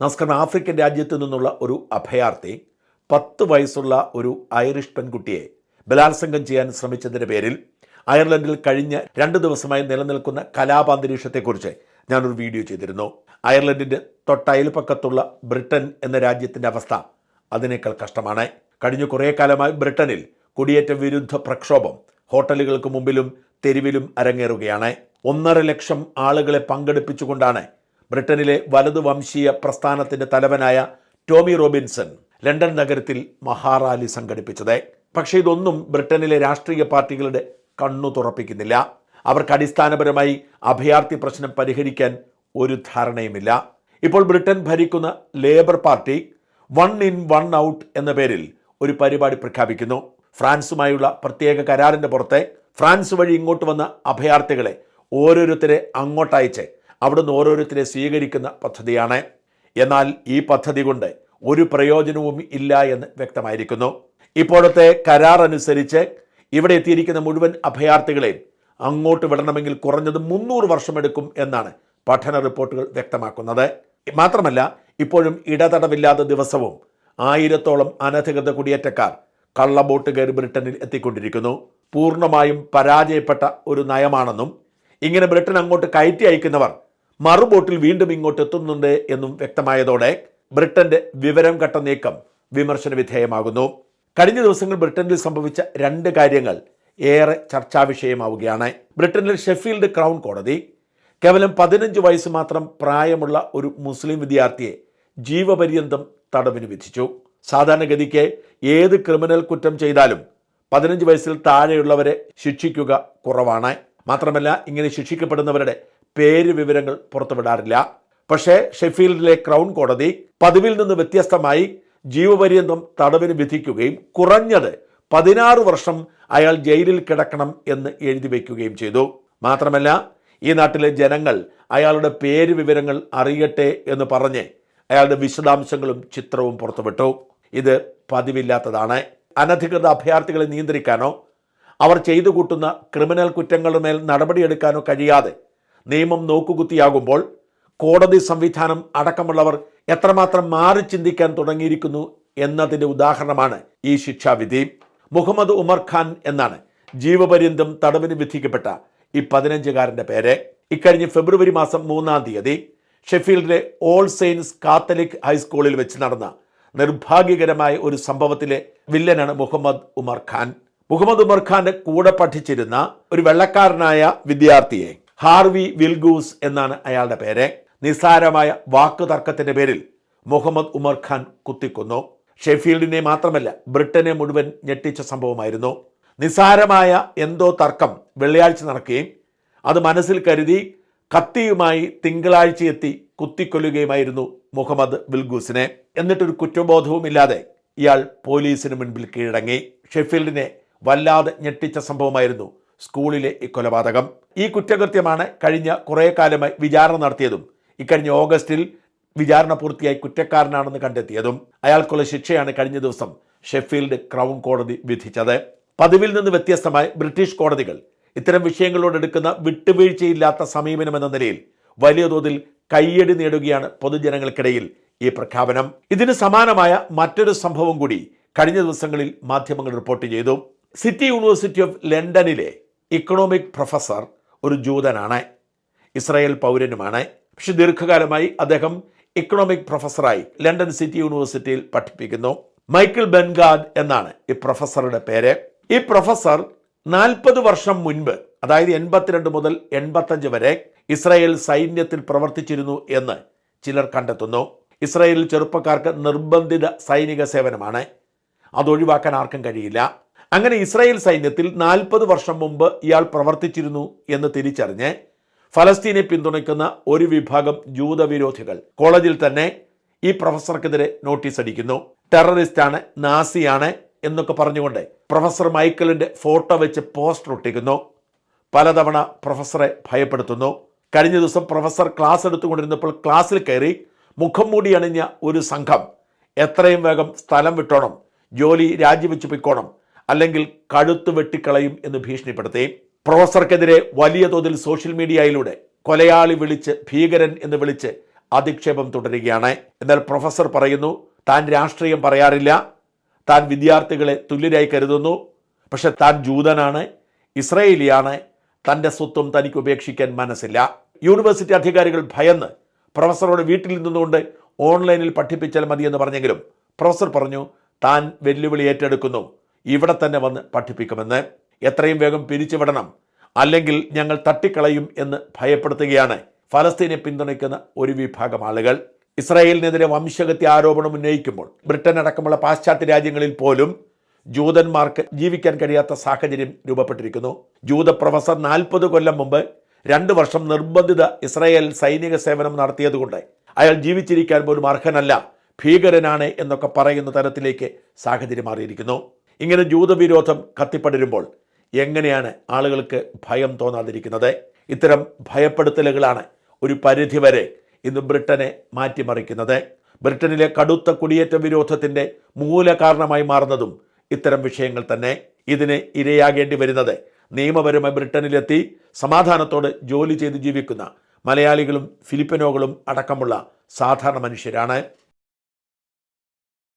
നമസ്കാരം. ആഫ്രിക്കൻ രാജ്യത്തു നിന്നുള്ള ഒരു അഭയാർത്ഥി പത്ത് വയസ്സുള്ള ഒരു ഐറിഷ് പെൺകുട്ടിയെ ബലാത്സംഗം ചെയ്യാൻ ശ്രമിച്ചതിന്റെ പേരിൽ അയർലൻഡിൽ കഴിഞ്ഞ രണ്ട് ദിവസമായി നിലനിൽക്കുന്ന കലാപാന്തരീക്ഷത്തെക്കുറിച്ച് ഞാനൊരു വീഡിയോ ചെയ്തിരുന്നു. അയർലൻഡിന്റെ തൊട്ടയൽപ്പക്കത്തുള്ള ബ്രിട്ടൻ എന്ന രാജ്യത്തിന്റെ അവസ്ഥ അതിനേക്കാൾ കഷ്ടമാണ്. കഴിഞ്ഞ കുറേ കാലമായി ബ്രിട്ടനിൽ കുടിയേറ്റ വിരുദ്ധ പ്രക്ഷോഭം ഹോട്ടലുകൾക്ക് മുമ്പിലും തെരുവിലും അരങ്ങേറുകയാണ്. ഒന്നര ലക്ഷം ആളുകളെ പങ്കെടുപ്പിച്ചുകൊണ്ടാണ് ബ്രിട്ടനിലെ വലതു വംശീയ പ്രസ്ഥാനത്തിന്റെ തലവനായ ടോമി റോബിൻസൺ ലണ്ടൻ നഗരത്തിൽ മഹാറാലി സംഘടിപ്പിച്ചത്. പക്ഷേ ഇതൊന്നും ബ്രിട്ടനിലെ രാഷ്ട്രീയ പാർട്ടികളുടെ കണ്ണു തുറപ്പിക്കുന്നില്ല. അവർക്ക് അടിസ്ഥാനപരമായി അഭയാർത്ഥി പ്രശ്നം പരിഹരിക്കാൻ ഒരു ധാരണയുമില്ല. ഇപ്പോൾ ബ്രിട്ടൻ ഭരിക്കുന്ന labour party one in one out എന്ന പേരിൽ ഒരു പരിപാടി പ്രഖ്യാപിക്കുന്നു. ഫ്രാൻസുമായുള്ള പ്രത്യേക കരാറിന്റെ പുറത്തെ ഫ്രാൻസ് വഴി ഇങ്ങോട്ട് വന്ന അഭയാർത്ഥികളെ ഓരോരുത്തരെ അങ്ങോട്ടയച്ച് അവിടുന്ന് ഓരോരുത്തരെ സ്വീകരിക്കുന്ന പദ്ധതിയാണ്. എന്നാൽ ഈ പദ്ധതി കൊണ്ട് ഒരു പ്രയോജനവും ഇല്ല എന്ന് വ്യക്തമായിരിക്കുന്നു. ഇപ്പോഴത്തെ കരാർ അനുസരിച്ച് ഇവിടെ എത്തിയിരിക്കുന്ന മുഴുവൻ അഭയാർത്ഥികളെയും അങ്ങോട്ട് വിടണമെങ്കിൽ കുറഞ്ഞത് മുന്നൂറ് വർഷമെടുക്കും എന്നാണ് പഠന റിപ്പോർട്ടുകൾ വ്യക്തമാക്കുന്നത്. മാത്രമല്ല ഇപ്പോഴും ഇടതടവില്ലാത്ത ദിവസവും ആയിരത്തോളം അനധികൃത കുടിയേറ്റക്കാർ കള്ളബോട്ട് കയറി ബ്രിട്ടനിൽ എത്തിക്കൊണ്ടിരിക്കുന്നു. പൂർണമായും പരാജയപ്പെട്ട ഒരു നയമാണെന്നും ഇങ്ങനെ ബ്രിട്ടൻ അങ്ങോട്ട് കയറ്റി അയക്കുന്നവർ മറുബോട്ടിൽ വീണ്ടും ഇങ്ങോട്ട് എത്തുന്നുണ്ട് എന്നും വ്യക്തമായതോടെ ബ്രിട്ടന്റെ വിവരം ഘട്ട നീക്കം വിമർശന വിധേയമാകുന്നു. കഴിഞ്ഞ ദിവസങ്ങൾ ബ്രിട്ടനിൽ സംഭവിച്ച രണ്ട് കാര്യങ്ങൾ ഏറെ ചർച്ചാ വിഷയമാവുകയാണ്. ബ്രിട്ടനിൽ ഷെഫീൽഡ് ക്രൗൺ കോടതി കേവലം പതിനഞ്ച് വയസ്സ് മാത്രം പ്രായമുള്ള ഒരു മുസ്ലിം വിദ്യാർത്ഥിയെ ജീവപര്യന്തം തടവിന് വിധിച്ചു. സാധാരണഗതിക്ക് ഏത് ക്രിമിനൽ കുറ്റം ചെയ്താലും പതിനഞ്ച് വയസ്സിൽ താഴെയുള്ളവരെ ശിക്ഷിക്കുക കുറവാണ്. മാത്രമല്ല ഇങ്ങനെ ശിക്ഷിക്കപ്പെടുന്നവരുടെ പേര് വിവരങ്ങൾ പുറത്തുവിടാറില്ല. പക്ഷേ ഷെഫീൽഡിലെ ക്രൗൺ കോടതി പതിവിൽ നിന്ന് വ്യത്യസ്തമായി ജീവപര്യന്തം തടവിന് വിധിക്കുകയും കുറഞ്ഞത് പതിനാറ് വർഷം അയാൾ ജയിലിൽ കിടക്കണം എന്ന് എഴുതി വയ്ക്കുകയും ചെയ്തു. മാത്രമല്ല ഈ നാട്ടിലെ ജനങ്ങൾ അയാളുടെ പേര് വിവരങ്ങൾ അറിയട്ടെ എന്ന് പറഞ്ഞ് അയാളുടെ വിശദാംശങ്ങളും ചിത്രവും പുറത്തുവിട്ടു. ഇത് പതിവില്ലാത്തതാണ്. അനധികൃത അഭയാർത്ഥികളെ നിയന്ത്രിക്കാനോ അവർ ചെയ്തു കൂട്ടുന്ന ക്രിമിനൽ കുറ്റങ്ങളുടെ മേൽ നടപടിയെടുക്കാനോ കഴിയാതെ നിയമം നോക്കുകുത്തിയാകുമ്പോൾ കോടതി സംവിധാനം അടക്കമുള്ളവർ എത്രമാത്രം മാറി ചിന്തിക്കാൻ തുടങ്ങിയിരിക്കുന്നു എന്നതിന്റെ ഉദാഹരണമാണ് ഈ ശിക്ഷാവിധി. മുഹമ്മദ് ഉമർ ഖാൻ എന്നാണ് ജീവപര്യന്തം തടവിന് വിധിക്കപ്പെട്ട ഈ പതിനഞ്ചുകാരന്റെ പേര്. ഇക്കഴിഞ്ഞ ഫെബ്രുവരി മാസം മൂന്നാം തീയതി ഷെഫീൽഡിലെ ഓൾ സെയിൻസ് കാത്തലിക് ഹൈസ്കൂളിൽ വെച്ച് നടന്ന നിർഭാഗ്യകരമായ ഒരു സംഭവത്തിലെ വില്ലനാണ് മുഹമ്മദ് ഉമർ ഖാൻ. മുഹമ്മദ് ഉമർ ഖാന്റെ കൂടെ പഠിച്ചിരുന്ന ഒരു വെള്ളക്കാരനായ വിദ്യാർത്ഥിയെ ഹാർവി വിൽഗൂസ് എന്നാണ് അയാളുടെ പേര്. നിസ്സാരമായ വാക്കുതർക്കത്തിന്റെ പേരിൽ മുഹമ്മദ് ഉമർ ഖാൻ കുത്തിക്കൊന്നു. ഷെഫീൽഡിനെ മാത്രമല്ല ബ്രിട്ടനെ മുഴുവൻ ഞെട്ടിച്ച സംഭവമായിരുന്നു. നിസ്സാരമായ എന്തോ തർക്കം വെള്ളിയാഴ്ച നടക്കുകയും അത് മനസ്സിൽ കരുതി കത്തിയുമായി തിങ്കളാഴ്ച എത്തി കുത്തിക്കൊല്ലുകയുമായിരുന്നു മുഹമ്മദ് വിൽഗൂസിനെ. എന്നിട്ടൊരു കുറ്റബോധവും ഇല്ലാതെ ഇയാൾ പോലീസിന് മുൻപിൽ കീഴടങ്ങി. ഷെഫീൽഡിനെ വല്ലാതെ ഞെട്ടിച്ച സംഭവമായിരുന്നു സ്കൂളിലെ കൊലപാതകം. ഈ കുറ്റകൃത്യമാണ് കഴിഞ്ഞ കുറേ കാലമായി വിചാരണ നടത്തിയതും ഇക്കഴിഞ്ഞ ഓഗസ്റ്റിൽ വിചാരണ പൂർത്തിയായി കുറ്റക്കാരനാണെന്ന് കണ്ടെത്തിയതും. അയാൾക്കുള്ള ശിക്ഷയാണ് കഴിഞ്ഞ ദിവസം ഷെഫീൽഡ് ക്രൗൺ കോടതി വിധിച്ചത്. പതിവിൽ നിന്ന് വ്യത്യസ്തമായി ബ്രിട്ടീഷ് കോടതികൾ ഇത്തരം വിഷയങ്ങളോട് എടുക്കുന്ന വിട്ടുവീഴ്ചയില്ലാത്ത സമീപനം എന്ന നിലയിൽ വലിയ തോതിൽ കയ്യടി നേടുകയാണ് പൊതുജനങ്ങൾക്കിടയിൽ ഈ പ്രഖ്യാപനം. ഇതിന് സമാനമായ മറ്റൊരു സംഭവം കൂടി കഴിഞ്ഞ ദിവസങ്ങളിൽ മാധ്യമങ്ങൾ റിപ്പോർട്ട് ചെയ്തു. സിറ്റി യൂണിവേഴ്സിറ്റി ഓഫ് ലണ്ടനിലെ ഇക്കണോമിക് പ്രൊഫസർ ഒരു ജൂതനാണ്. ഇസ്രായേൽ പൗരനുമാണ്. പക്ഷെ ദീർഘകാലമായി അദ്ദേഹം ഇക്കണോമിക് പ്രൊഫസറായി ലണ്ടൻ സിറ്റി യൂണിവേഴ്സിറ്റിയിൽ പഠിപ്പിക്കുന്നു. മൈക്കിൾ ബെൻഗാദ് എന്നാണ് ഈ പ്രൊഫസറുടെ പേര്. ഈ പ്രൊഫസർ നാൽപ്പത് വർഷം മുൻപ് അതായത് എൺപത്തിരണ്ട് മുതൽ എൺപത്തഞ്ച് വരെ ഇസ്രായേൽ സൈന്യത്തിൽ പ്രവർത്തിച്ചിരുന്നു എന്ന് ചിലർ കണ്ടെത്തുന്നു. ഇസ്രായേലിൽ ചെറുപ്പക്കാർക്ക് നിർബന്ധിത സൈനിക സേവനമാണ്. അതൊഴിവാക്കാൻ ആർക്കും കഴിയില്ല. അങ്ങനെ ഇസ്രായേൽ സൈന്യത്തിൽ നാൽപ്പത് വർഷം മുമ്പ് ഇയാൾ പ്രവർത്തിച്ചിരുന്നു എന്ന് തിരിച്ചറിഞ്ഞ് ഫലസ്തീനെ പിന്തുണയ്ക്കുന്ന ഒരു വിഭാഗം ജൂതവിരോധികൾ കോളേജിൽ തന്നെ ഈ പ്രൊഫസർക്കെതിരെ നോട്ടീസ് അടിക്കുന്നു. ടെററിസ്റ്റാണ് നാസിയാണ് എന്നൊക്കെ പറഞ്ഞുകൊണ്ട് പ്രൊഫസർ മൈക്കിളിന്റെ ഫോട്ടോ വെച്ച് പോസ്റ്റർ ഒട്ടിക്കുന്നു. പലതവണ പ്രൊഫസറെ ഭയപ്പെടുത്തുന്നു. കഴിഞ്ഞ ദിവസം പ്രൊഫസർ ക്ലാസ് എടുത്തുകൊണ്ടിരുന്നപ്പോൾ ക്ലാസ്സിൽ കയറി മുഖം മൂടി അണിഞ്ഞ ഒരു സംഘം എത്രയും വേഗം സ്ഥലം വിട്ടോണം ജോലി രാജിവെച്ച് പൊയ്ക്കോണം അല്ലെങ്കിൽ കഴുത്ത് വെട്ടിക്കളയും എന്ന് ഭീഷണിപ്പെടുത്തി. പ്രൊഫസർക്കെതിരെ വലിയ തോതിൽ സോഷ്യൽ മീഡിയയിലൂടെ കൊലയാളി വിളിച്ച് ഭീകരൻ എന്ന് വിളിച്ച് അധിക്ഷേപം തുടരുകയാണ്. എന്നാൽ പ്രൊഫസർ പറയുന്നു താൻ രാഷ്ട്രീയം പറയാറില്ല. താൻ വിദ്യാർത്ഥികളെ തുല്യരായി കരുതുന്നു. പക്ഷെ താൻ ജൂതനാണ് ഇസ്രയേലിയാണ്. തന്റെ സ്വത്വം തനിക്ക് ഉപേക്ഷിക്കാൻ മനസ്സില്ല. യൂണിവേഴ്സിറ്റി അധികാരികൾ ഭയന്ന് പ്രൊഫസറോട് വീട്ടിൽ നിന്നുകൊണ്ട് ഓൺലൈനിൽ പഠിപ്പിച്ചാൽ മതിയെന്ന് പറഞ്ഞെങ്കിലും പ്രൊഫസർ പറഞ്ഞു താൻ വെല്ലുവിളി ഏറ്റെടുക്കുന്നു. ഇവിടെ തന്നെ വന്ന് പഠിപ്പിക്കുമെന്ന് എത്രയും വേഗം പിരിച്ചുവിടണം. അല്ലെങ്കിൽ ഞങ്ങൾ തട്ടിക്കളയും എന്ന് ഭയപ്പെടുത്തുകയാണ്. ഫലസ്തീനെ പിന്തുണയ്ക്കുന്ന ഒരു വിഭാഗം ആളുകൾ. ഇസ്രായേലിനെതിരെ വംശഹത്യ ആരോപണം ഉന്നയിക്കുമ്പോൾ ബ്രിട്ടൻ അടക്കമുള്ള പാശ്ചാത്യ രാജ്യങ്ങളിൽ പോലും ജൂതന്മാർക്ക് ജീവിക്കാൻ കഴിയാത്ത സാഹചര്യം രൂപപ്പെട്ടിരിക്കുന്നു. ജൂത പ്രൊഫസർ നാൽപ്പത് കൊല്ലം മുമ്പ് രണ്ട് വർഷം നിർബന്ധിത ഇസ്രായേൽ സൈനിക സേവനം നടത്തിയതുകൊണ്ട് അയാൾ ജീവിച്ചിരിക്കാൻ പോലും അർഹനല്ല ഭീകരനാണ് എന്നൊക്കെ പറയുന്ന തരത്തിലേക്ക് സാഹചര്യം മാറിയിരിക്കുന്നു. ഇങ്ങനെ ജൂതവിരോധം കത്തിപ്പടരുമ്പോൾ എങ്ങനെയാണ് ആളുകൾക്ക് ഭയം തോന്നാതിരിക്കുന്നത്? ഇത്തരം ഭയപ്പെടുത്തലുകളാണ് ഒരു പരിധിവരെ ഇന്ന് ബ്രിട്ടനെ മാറ്റിമറിക്കുന്നത്. ബ്രിട്ടനിലെ കടുത്ത കുടിയേറ്റ വിരോധത്തിന്റെ മൂല കാരണമായി മാറുന്നതും ഇത്തരം വിഷയങ്ങൾ തന്നെ. ഇതിന് ഇരയാകേണ്ടി വരുന്നത് നിയമപരമായി ബ്രിട്ടനിലെത്തി സമാധാനത്തോട് ജോലി ചെയ്ത് ജീവിക്കുന്ന മലയാളികളും ഫിലിപ്പിനോകളും അടക്കമുള്ള സാധാരണ മനുഷ്യരാണ്.